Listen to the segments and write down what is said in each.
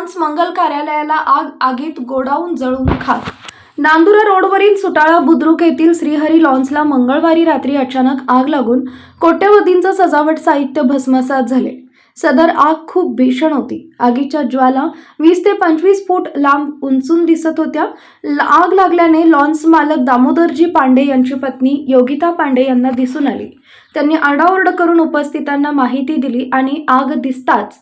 मंगल कार्यालयाला आग आगीत गोडाऊन जळून खाक. नांदुरा रोडवरील सुटाळा बुद्रुक येथील श्रीहरी लॉन्सला मंगळवारी रात्री अचानक आग लागून कोट्यवधींचं सजावट साहित्य भस्मसात झाले. सदर आग खूप भीषण होती. आगीच्या ज्वाला वीस ते पंचवीस फूट लांब उंचून दिसत होत्या. आग लागल्याने लॉन्स मालक दामोदरजी पांडे यांची पत्नी योगिता पांडे यांना दिसून आली. त्यांनी आडाओरडा करून उपस्थितांना माहिती दिली आणि आग दिसताच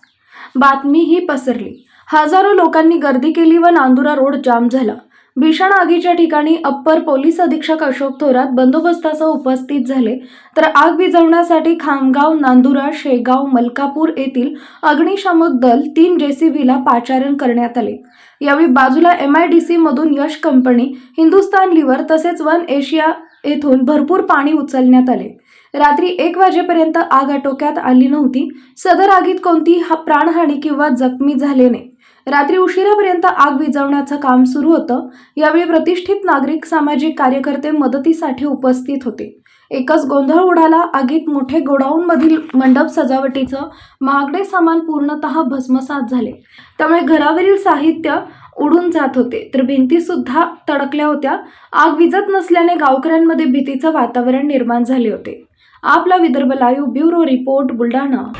बातमी ही पसरली. हजारो लोकांनी गर्दी केली व नांदुरा रोड जाम झाला. भीषण आगीच्या ठिकाणी अप्पर पोलीस अधीक्षक अशोक थोरात बंदोबस्तासह उपस्थित झाले. तर आग विझवण्यासाठी खामगाव नांदुरा शेगाव मलकापूर येथील अग्निशामक दल तीन जेसीबीला पाचारण करण्यात आले. यावेळी बाजूला एम आय डी सी मधून यश कंपनी हिंदुस्तान लिव्हर तसेच वन एशिया येथून भरपूर पाणी उचलण्यात आले. रात्री एक वाजेपर्यंत आग आटोक्यात आली नव्हती. सदर आगीत कोणती हा- प्राणहानी किंवा जखमी झाले नाही. रात्री उशिरापर्यंत आग विझवण्याचं काम सुरू होतं. यावेळी प्रतिष्ठित नागरिक सामाजिक कार्यकर्ते मदतीसाठी उपस्थित होते. एकच गोंधळ उडाला. आगीत मोठे गोडाऊनमधील मंडप सजावटीचं महागडे सामान पूर्णतः भस्मसात झाले. त्यामुळे घरावरील साहित्य उडून जात होते. तर भिंतीसुद्धा तडकल्या होत्या. आग विझत नसल्याने गावकऱ्यांमध्ये भीतीचं वातावरण निर्माण झाले होते. आपला Vidarbha live bureau report Buldhana.